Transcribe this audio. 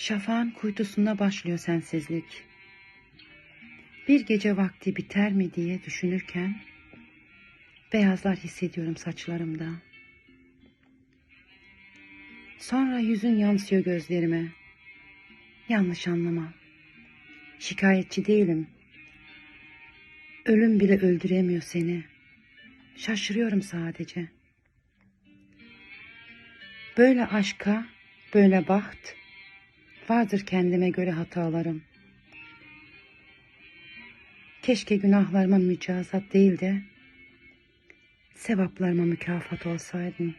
Şafağın kuytusunda başlıyor sensizlik. Bir gece vakti biter mi diye düşünürken beyazlar hissediyorum saçlarımda. Sonra yüzün yansıyor gözlerime. Yanlış anlama. Şikayetçi değilim. Ölüm bile öldüremiyor seni. Şaşırıyorum sadece. Böyle aşka, böyle baht, vardır kendime göre hatalarım. Keşke günahlarıma mücazat değil de sevaplarıma mükafat olsaydın.